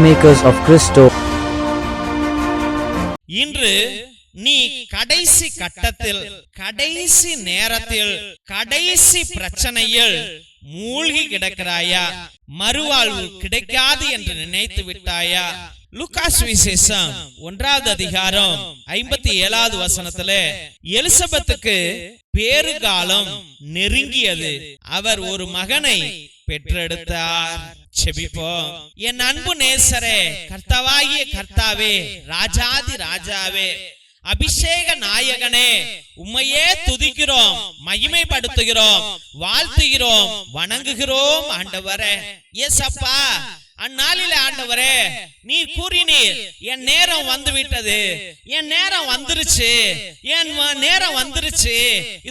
Peacemakers of Christo. இன்று நீ கடைசி கட்டத்தில் கடைசி நேரத்தில் கடைசி பிரச்சனையில் மூழ்கி கிடக்கிறாயா? மறுவாழ்வு கிடைக்காது என்று நினைத்து விட்டாயா? லுகாஸ் விசேஷம் ஒன்றாவது அதிகாரம் ஐம்பத்தி ஏழாவது வசனத்துல எலிசபெத்துக்கு பேறுகாலம் நெருங்கியது. அவர் ஒரு மகனை பெற்றெடுத்தார். செபிப்போம். என் அன்பு நேசரே கர்த்தாவாகிய கர்த்தாவே ராஜாதி ராஜாவே அபிஷேக நாயகனே உம்மையே துதிக்கிறோம் மகிமைப்படுத்துகிறோம் வாழ்த்துகிறோம் வணங்குகிறோம் ஆண்டவரே. எஸ் அப்பா அந்நாளில ஆண்டவரே நீர் கூறினீர் என் நேரம் வந்து விட்டது என் நேரம் வந்துருச்சு என் நேரம் வந்துருச்சு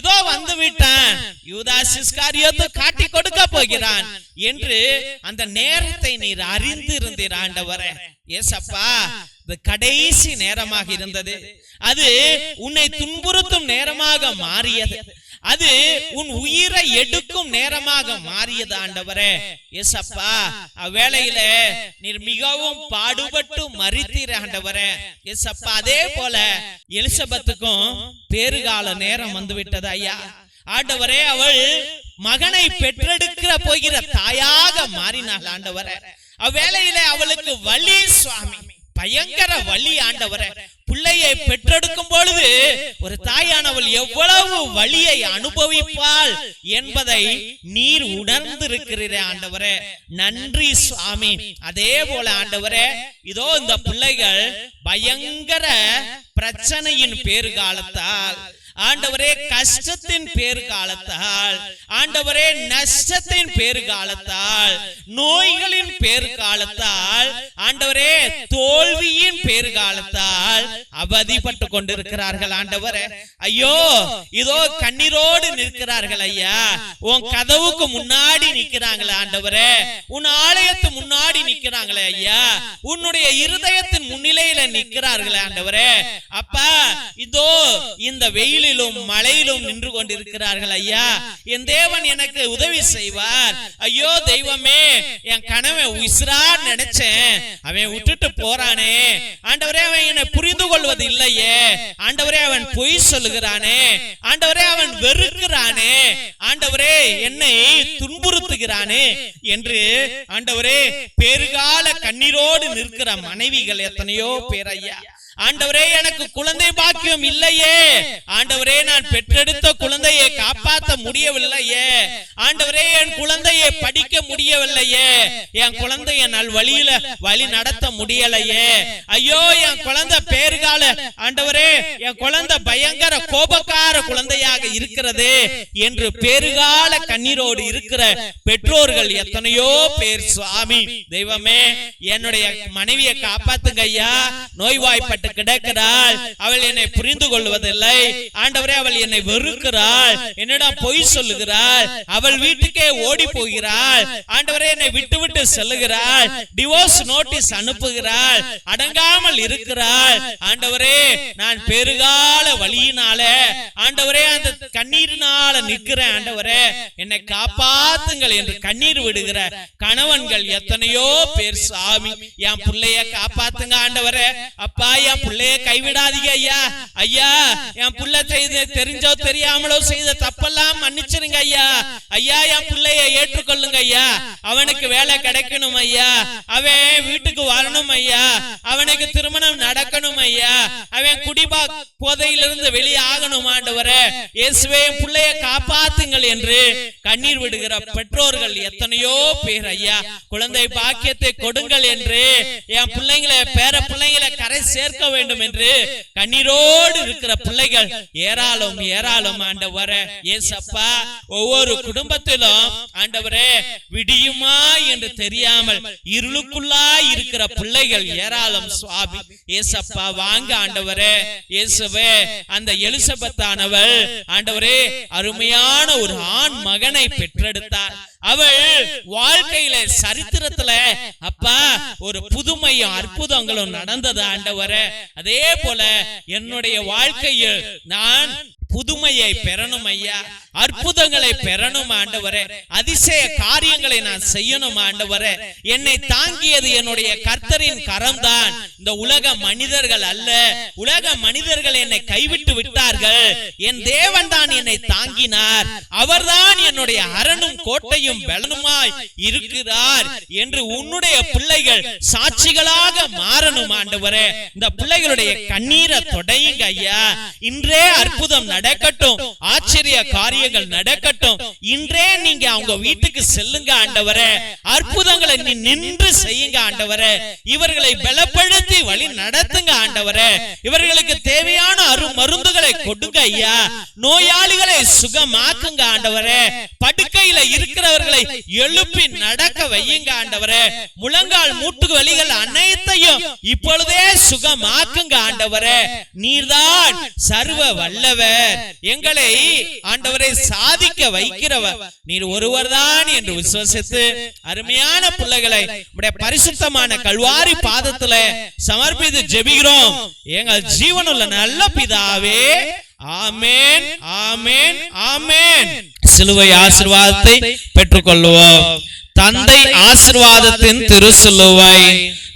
இதோ வந்து விட்டான் யூதாஸ் இஸ்காரியோத்து காட்டி கொடுக்க போகிறான் என்று அந்த நேரத்தை நீர் அறிந்து இருந்தீர் ஆண்டவரே. ஏசப்பா இது கடைசி நேரமாக இருந்தது. அது உன்னை துன்புறுத்தும் நேரமாக மாறியது. அது உன் உயிரை எடுக்கும் நேரமாக மாறியது ஆண்டவரே. எசப்பா அவ்வேளையில நீர் மிகவும் பாடுபட்டு மறித்தீர் ஆண்டவரே. எசப்பா அதே போல எலிசபெத்துக்கும் பேறுகால நேரம் வந்து விட்டது ஐயா. ஆண்டவரே அவள் மகனை பெற்றெடுக்கிற போகிற தாயாக மாறினாள் ஆண்டவரே. அவ்வேளையிலே அவளுக்கு வலி சுவாமி. பயங்கர வழி ஆண்டவரை. பிள்ளையை பெற்றெடுக்கும் பொழுது ஒரு தாயானவள் எவ்வளவு வழியை அனுபவிப்பாள் என்பதை நீர் உணர்ந்திருக்கிறீரே ஆண்டவரே. நன்றி சுவாமி. அதே போல ஆண்டவரே இதோ இந்த பிள்ளைகள் பயங்கர பிரச்சனையின் பேரு காலத்தால் ஆண்டவரே கஷ்டத்தின் பேறு காலத்தால் ஆண்டவரே நஷ்டத்தின் பேறு காலத்தால் நோய்களின் பேறு காலத்தால் ஆண்டவரே தோல்வியின் பேறு காலத்தால் அவதிப்பட்டு கொண்டிருக்கிறார்கள் ஆண்டவரே. ஐயோ இதோ கண்ணீரோடு நிற்கிறார்கள் ஐயா. உன் கதவுக்கு முன்னாடி நிக்கிறாங்களே ஆண்டவரே. உன் ஆலயத்து முன்னாடி நிக்கிறாங்களே ஐயா. உன்னுடைய இருதயத்தின் முன்னிலையில நிற்கிறார்களே ஆண்டவரே. அப்பா இதோ இந்த வெயிலிலும் மழையிலும் நின்று கொண்டிருக்கிறார்கள் ஐயா. என் தேவன் எனக்கு உதவி செய்வார். ஐயோ தெய்வமே என் கணவன் உசிரா நினைச்சேன். அவன் விட்டுட்டு போறானே. ஆண்டவரே அவன் என்னை புரிந்து கொள்வது இல்லையே. ஆண்டவரே அவன் பொய் சொல்லுகிறானே. ஆண்டவரே அவன் வெறுக்கிறானே. ஆண்டவரே என்னை துன்புறுத்துகிறானே என்று ஆண்டவரே பெருகால கண்ணீரோடு நிற்கிற மனைவிகள் எத்தனையோ பேர் ஐயா. ஆண்டவரே எனக்கு குழந்தை பாக்கியம் இல்லையே. ஆண்டவரே நான் பெற்றெடுத்த குழந்தையை காப்பாற்ற முடியவில்லையே. ஆண்டவரே என் குழந்தையை படிக்க முடியவில்லையே. என் குழந்தைய நல் வழியில வழி நடத்த முடியலையே. ஐயோ என் குழந்தை பேறுகால ஆண்டவரே என் குழந்தை பயங்கர கோபக்கார குழந்தையாக இருக்கிறது என்று பேறுகால கண்ணீரோடு இருக்கிற பெற்றோர்கள் எத்தனையோ பேர் சுவாமி தெய்வமே என்னுடைய மனைவியை காப்பாத்துங்க ஐயா. நோய்வாய்ப்பட்டு கிடக்கிறாள். அவள் என்னை புரிந்து கொள்வதில்லை. ஆண்டவரே அவள் என்னை வெறுக்கிறாள். என்னிடம் பொய் சொல்லுகிறாள். அவள் வீட்டுக்கே ஓடி போகிறாள். ஆண்டவரே என்னை விட்டு விட்டு செல்லுகிறாள். Divorce notice அனுப்புகிறாள். அடங்காமல் இருக்கிறாள். ஆண்டவரே நான் பெருகால வழியினால ஆண்டவரே அந்த கண்ணீரினால நிற்கிறேன் ஆண்டவரே என்னை காப்பாத்துங்கள் என்று கண்ணீர் விடுகிற கணவன்கள் எத்தனையோ பேர் சாமி என் பிள்ளைய காப்பாத்துங்க ஆண்டவரே. அப்பா என் பிள்ளைய கைவிடாதீங்க ஐயா. ஐயா என் புள்ள செய்த தெரிஞ்சோ தெரியாமலோ செய்த தப்பெல்லாம் மன்னிச்சிருங்க ஐயா. ஐயா. என் பிள்ளைய ஏற்றுக்கொள்ளுங்க ஐயா. அவனுக்கு வேலை கிடைக்கணும் ஐயா. அவன் வீட்டுக்கு வரணும் ஐயா. அவனுக்கு திருமணம் நடக்கணும் ஐயா அவன் குடிபா போதையிலிருந்து வெளியாகணும் ஆண்டவரே. இயேசுவே பிள்ளைய காப்பாத்துங்கள் என்று கண்ணீர் விடுகிற பெற்றோர்கள் எத்தனையோ பேர் ஐயா. குழந்தை பாக்கியத்தை கொடுங்கள் என்று என் பிள்ளைங்களை பேர பிள்ளைங்களை கரை சேர்க்க வேண்டும் என்று கண்ணீரோடு இருக்கிற பிள்ளைகள் ஏராளம் ஏராளம் ஆண்டவரே. ஏசப்பா ஒவ்வொரு குடும்பத்திலும் ஆண்டவரே விடியுமா என்று தெரியாமல் இருளுக்குள்ளா இருக்கிற பிள்ளைகள் ஏராளம் சுவாமி ஏசப்பா வாங்க ஆண்டவரே இயேசுவே அந்த எலிசபெத்தானவள் ஆண்டவரே அருமையான ஒரு ஆண் மகனை பெற்றெடுத்தார் அவள் வாழ்க்கையில சரித்திரத்துல அப்பா ஒரு புதுமையும் அற்புதங்களும் நடந்தது ஆண்டவரே. அதே போல என்னுடைய வாழ்க்கையில் நான் புதுமையை பெறணும் ஐயா. அற்புதங்களை பெறணும் ஆண்டவரே. அதிசய காரியங்களை நான் செய்யணும் ஆண்டவரே. என்னை தாங்கியது என்னுடைய கர்த்தரின் கரம்தான். இந்த உலக மனிதர்கள் அல்ல. உலக மனிதர்கள் என்னை கைவிட்டு விட்டார்கள். என் தேவன் தான் என்னை தாங்கினார். அவர்தான் என்னுடைய அரணும் கோட்டையும் பலனுமாய் இருக்கிறார் என்று உன்னுடைய பிள்ளைகள் சாட்சிகளாக மாறணும் ஆண்டவரே. இந்த பிள்ளைகளுடைய கண்ணீரை தொடையுங்க ஐயா. இன்றே அற்புதம் நடக்கட்டும். ஆச்சரிய காரியங்கள் நடக்கட்டும். இன்றே நீங்க அவங்க வீட்டுக்கு செல்லுங்க ஆண்டவரே. அற்புதங்களை நீ நின்று செய்யுங்க ஆண்டவரே. இவர்களை பலப்படுத்தி வழி நடத்துங்க ஆண்டவரே. இவர்களுக்கு தேவையான அரு மருந்துகளை கொடுங்க ஐயா. நோயாளிகளை சுகமாக்குங்க ஆண்டவரே. படுக்கையில இருக்கிறவர்களை எழுப்பி நடக்க வையுங்க ஆண்டவரே. முழங்கால் மூட்டு வலிகள் அனைத்தையும் இப்பொழுதே சுகமாக்குங்க ஆண்டவரே. நீர்தான் சர்வ வல்லவர் எங்களை ஆண்டவரை சாதிக்க வைக்கிறவர். நீர் ஒருவர்தான் என்று விசுவசித்து அருமையான பிள்ளைகளை உடைய பரிசுத்தமான கல்வாரி பாதத்துல சமர்ப்பித்து ஜெபிக்கிறோம். எங்கள் ஜீவனுள்ள நல்ல பிதாவே ஆமேன் ஆமேன் ஆமேன் சிலுவை ஆசீர்வாதத்தை பெற்றுக்கொள்வோம். தந்தை ஆசீர்வாதத்தின் திருசிலுவை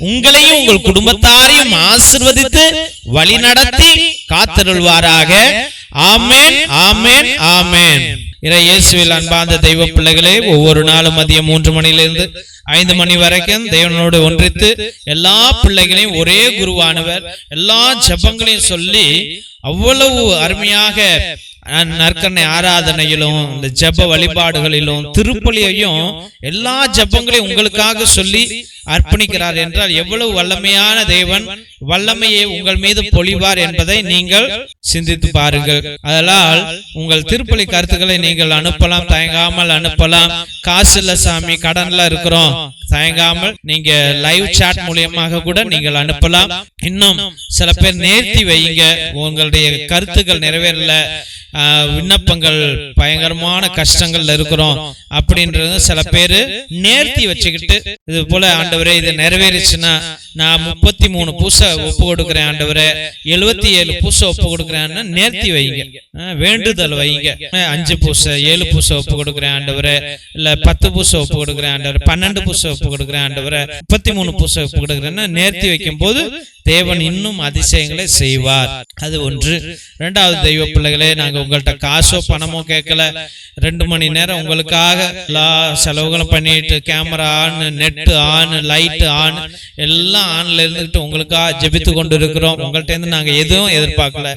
உங்களையும் உங்கள் குடும்பத்தாரையும் ஆசிர்வதித்து வழிநடத்தி காத்தருள்வாராக. ஆமென் ஆமென் ஆமென் இறை இயேசுவில் அன்பார்ந்த தெய்வ பிள்ளைகளே ஒவ்வொரு நாளும் மதியம் மூன்று மணியிலிருந்து ஐந்து மணி வரைக்கும் தேவனோடு ஒன்றித்து எல்லா பிள்ளைகளையும் ஒரே குருவானவர். எல்லா ஜெபங்களையும் சொல்லி அவ்வளவு அருமையாக நற்கண்ணை ஆராதனையிலும் இந்த ஜெப வழிபாடுகளிலும் திருப்பலியையும் எல்லா ஜெபங்களையும் உங்களுக்காக சொல்லி அர்ப்பணிக்கிறார் என்றால் எவ்வளவு வல்லமையான தேவன் வல்லமையை உங்கள் மீது பொழிவார் என்பதை நீங்கள் சிந்தித்து பாருங்கள். அதனால் உங்கள் திருப்பலி கருத்துக்களை நீங்கள் அனுப்பலாம் தயங்காமல் அனுப்பலாம். காசு இல்ல சாமி கடன்ல இருக்கிறோம். தயங்காமல் நீங்க லைவ் சாட் மூலியமாக கூட நீங்கள் அனுப்பலாம். இன்னும் சில பேர் நேர்த்தி வையுங்க. உங்களுடைய கருத்துக்கள் நிறைவேறல. ஆஹ், விண்ணப்பங்கள் பயங்கரமான கஷ்டங்கள்ல இருக்கிறோம். அப்படின்றது சில பேரு நேர்த்தி வச்சுக்கிட்டு இது போல ஆண்டவரே இது நிறைவேறிச்சுன்னா நான் முப்பத்தி மூணு பூசை ஒப்பு கொடுக்கிறேன் ஆண்டவரே. எழுபத்தி ஏழு பூசை ஒப்பு கொடுக்கிறேன்னு நேர்த்தி வைங்க. வேண்டுதல் வைங்க. அஞ்சு பூசை ஏழு பூசை ஒப்பு கொடுக்கிறேன் ஆண்டவரே. இல்ல பத்து பூசை ஒப்பு கொடுக்கிறேன் ஆண்டவரே. பன்னெண்டு பூசை ஒப்பு கொடுக்கிறேன் ஆண்டவரே. முப்பத்தி மூணு பூசை ஒப்பு கொடுக்கிறேன்னு நேர்த்தி வைக்கும் போது தேவன் இன்னும் அதிசயங்களை செய்வார். அது ஒன்று. இரண்டாவது தெய்வ பிள்ளைகளே நாங்க உங்கள்ட்ட காசோ பணமோ கேட்கல. ரெண்டு மணி நேரம் உங்களுக்காக எல்லா செலவுகளும் பண்ணிட்டு camera on net on light on எல்லாம் ஆன்ல இருந்துட்டு உங்களுக்காக ஜெபித்து கொண்டு இருக்கிறோம் உங்கள்ட்ட இருந்து நாங்க எதுவும் எதிர்பார்க்கல.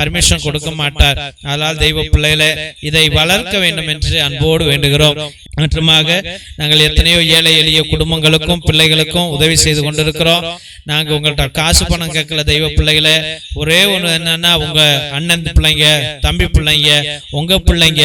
பர்மிஷன் கொடுக்க மாட்டார். அதனால் தெய்வ பிள்ளைகளே இதை வளர்க்க வேண்டும் என்று அன்போடு வேண்டுகிறோம். மற்றுமாக நாங்கள் எத்தனையோ ஏழை எளிய குடும்பங்களுக்கும் பிள்ளைகளுக்கும் உதவி செய்து கொண்டிருக்கிறோம். நாங்க உங்கள்ட்ட காசு பணம் கேட்கல தெய்வ பிள்ளைகளே. ஒரே ஒண்ணு என்னன்னா உங்க அண்ணன் பிள்ளைங்க தம்பி பிள்ளைங்க உங்க பிள்ளைங்க